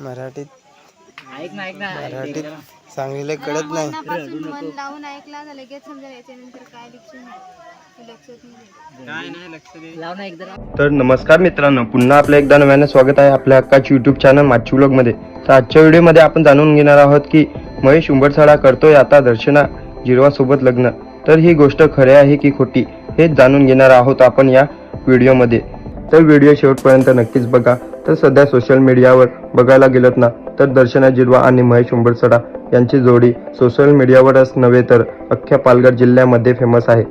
मराठीत. ऐक ना ऐक ना मराठीत सांगितले कळत नाही. मन लावून ऐकला तर लगेच समजा याच्यानंतर काय तर नमस्कार मित्रांनो पुन्हा आपलं एकदा नव्यानं स्वागत आहे आपल्या हक्काची युट्यूब चॅनल माची मध्ये. तर आजच्या व्हिडिओमध्ये आपण जाणून घेणार आहोत की महेश उंबरसाडा करतोय आता दर्शना जिरवासोबत लग्न. तर ही गोष्ट खरी आहे की खोटी हेच जाणून घेणार आहोत आपण या व्हिडिओमध्ये तर व्हिडिओ शेवटपर्यंत नक्कीच बघा. तर सध्या सोशल मीडियावर बघायला गेलत ना तर दर्शना जिरवा आणि महेश उंबरसडा यांची जोडी सोशल मीडियावरच नव्हे तर अख्ख्या पालघर जिल्ह्यामध्ये फेमस आहे.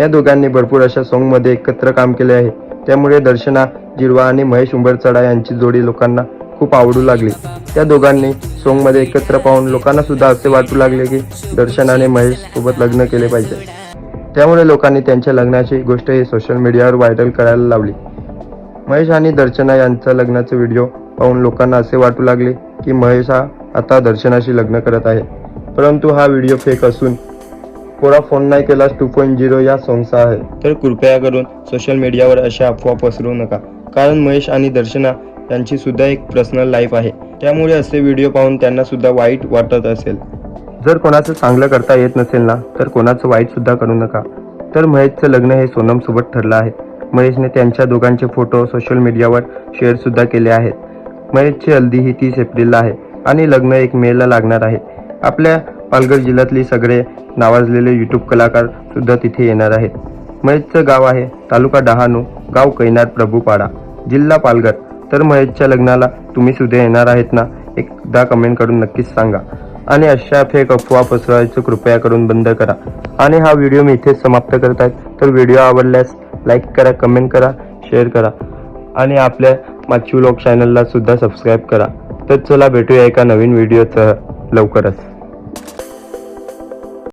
या दोघांनी भरपूर अशा सॉंगमध्ये एकत्र काम केले आहे. त्यामुळे दर्शना जिरवा आणि महेश उंबरचडा यांची जोडी लोकांना खूप आवडू लागली. त्या दोघांनी सॉंगमध्ये एकत्र पाहून लोकांना सुद्धा असे वाटू लागले की दर्शन आणि महेश सोबत लग्न केले पाहिजे. त्यामुळे लोकांनी त्यांच्या लग्नाची गोष्ट ही सोशल मीडियावर व्हायरल करायला लावली. महेश आणि दर्शना यांचा लग्नाचे व्हिडिओ पाहून लोकांना असे वाटू लागले की महेश हा आता दर्शनाशी लग्न करत आहे. परंतु हा व्हिडिओ फेक असून कोणा फोन नाही केलास टू पॉईंट झिरो या सॉंगचा आहे. तर कृपया करून सोशल मीडियावर अशा अफवा पसरवू नका. कारण महेश आणि दर्शना यांची सुद्धा एक पर्सनल लाईफ आहे. त्यामुळे असे व्हिडिओ पाहून त्यांना सुद्धा वाईट वाटत असेल. जर कोणाचं चांगलं करता येत नसेल ना तर कोणाचं वाईट सुद्धा करू नका. तर महेशचं लग्न हे सोनम सोबत ठरलं आहे. महेशने त्यांच्या दोघांचे फोटो सोशल मीडियावर शेअर सुद्धा केले आहेत. महेशची हल्दी ही तीस एप्रिलला आहे आणि लग्न एक मेला लागणार आहे. आपल्या पालघर जिल्ह्यातली सगळे नावाजलेले यूट्यूब कलाकार सुद्धा तिथे येणार आहेत. महेशचं गाव आहे तालुका डहाणू गाव कैनाड प्रभूपाडा. जिल्हा पालघर. तर महेशच्या लग्नाला तुम्ही सुद्धा येणार आहेत ना? एकदा कमेंट करून नक्कीच सांगा. आणि अशा फेक अफवा पसरवायचं कृपया करून बंद करा. आणि हा व्हिडिओ मी इथेच समाप्त करत आहे. तर व्हिडिओ आवडल्यास लाईक करा कमेंट करा शेअर करा. आणि आपल्या माचू लोक चॅनलला सुद्धा सबस्क्राईब करा. तर चला भेटूया एका नवीन व्हिडिओसह लवकरच.